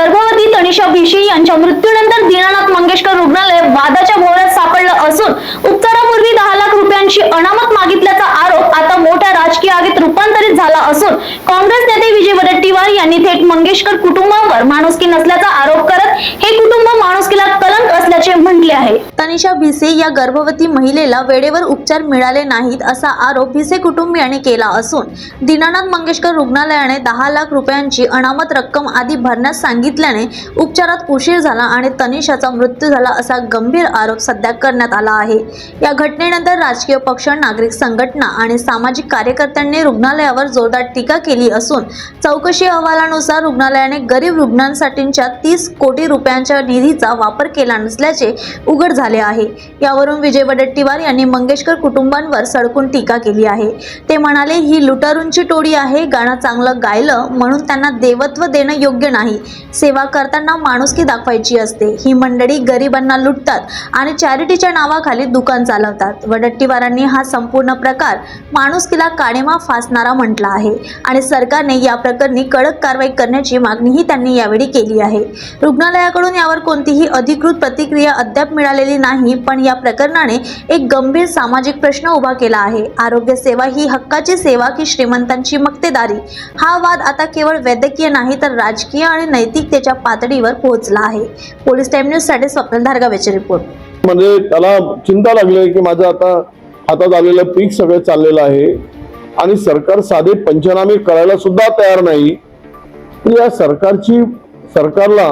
गर्भवती तनिषा भिशी यांच्या मृत्यूनंतर दीनानाथ मंगेशकर रुग्णालय वादाच्या भोवऱ्यात सापडलं असून उपचारापूर्वी दहा लाख रुपयांची अनामत असून काँग्रेस नेते विजय वडेट्टीवार यांनी थेट मंगेशकर कुटुंबावर माणुसकी नसल्याचा आरोप करत हे कुटुंब माणुसकीला कलंक असल्याचे म्हटले आहे. तनिषा भिसे या गर्भवती महिलेला वेळेवर उपचार मिळाले नाहीत असा आरोप भिसे कुटुंबियाने केला असून दीनानाथ मंगेशकर रुग्णालयाने दहा लाख रुपयांची अनामत रक्कम आधी भरण्यास सांगितल्याने उपचारात उशीर झाला आणि तनिषाचा मृत्यू झाला असा गंभीर आरोप सध्या करण्यात आला आहे. या घटनेनंतर राजकीय पक्ष नागरिक संघटना आणि सामाजिक कार्यकर्त्यांनी रुग्णालयावर जोरदार टीका केली असून चौकशी अहवालानुसार रुग्णालयाने गरीब रुग्णांसाठीच्या तीस कोटी रुपयांच्या निधीचा वापर केला नसल्याचे उघड झाले आहे. यावरून विजय वडेट्टीवार यांनी मंगेशकर कुटुंबांवर सडकून टीका केली आहे. ते म्हणाले ही लुटारूंची टोळी आहे गाणं चांगलं गायलं म्हणून त्यांना देवत्व देणं योग्य नाही. सेवा करताना माणुसकी दाखवायची असते. ही मंडळी गरिबांना लुटतात आणि चॅरिटीच्या नावाखाली दुकान चालवतात. वडट्टीवारांनी हा संपूर्ण प्रकार माणुसकीला काळेमा फासणारा म्हटला आहे. आणि सरकारने या प्रकरणी कडक कारवाई करण्याची मागणीही त्यांनी यावेळी केली आहे. रुग्णालयाकडून यावर कोणतीही अधिकृत प्रतिक्रिया अद्याप मिळालेली नाही पण या प्रकरणाने एक गंभीर सामाजिक प्रश्न उभा केला आहे. आरोग्य सेवा ही हक्काची सेवा की श्रीमंतांची मक्तेदारी? हा वाद आता केवळ वैद्यकीय नाही तर राजकीय आणि नैतिकतेच्या पातळीवर पोहोचला आहे. पोलीस टाइम न्यूजसाठी स्वप्न धारगावेचे रिपोर्ट. म्हणजे त्याला चिंता लागली की माझं आता हातात आलेलं पीक सगळं चाललेलं आहे. आणि सरकार साधे पंचनामे करायला सुद्धा तयार नाही तर या सरकारची सरकारला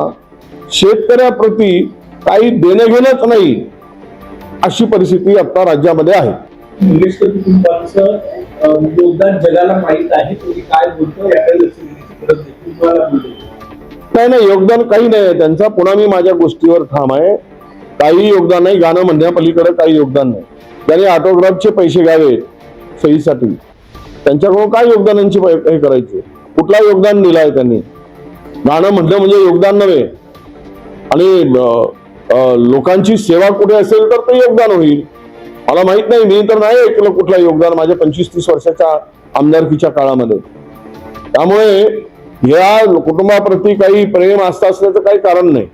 शेतकऱ्याप्रती काही देणं घेणंच नाही अशी परिस्थिती आता राज्यामध्ये आहे. योगदान जगाला माहीत आहे काय बोलतो याकडे नाही. नाही योगदान काही नाही आहे. त्यांचा पुन्हा मी माझ्या गोष्टीवर ठाम आहे. काही योगदान नाही गाणं म्हणण्यापलीकडे काही योगदान नाही. त्यांनी ऑटोग्राफचे पैसे घ्यावे सहीसाठी. त्यांच्याकडून काय योगदानांची हे करायची? कुठला योगदान दिलाय त्यांनी? गाणं म्हटलं म्हणजे योगदान नव्हे. आणि लोकांची सेवा कुठे असेल तर ते योगदान होईल. मला माहीत नाही मी तर नाही ऐकलं कुठलं योगदान माझ्या पंचवीस तीस वर्षाच्या आमदारकीच्या काळामध्ये. त्यामुळे या कुटुंबाप्रती काही प्रेम आस्था असल्याचं काही कारण नाही.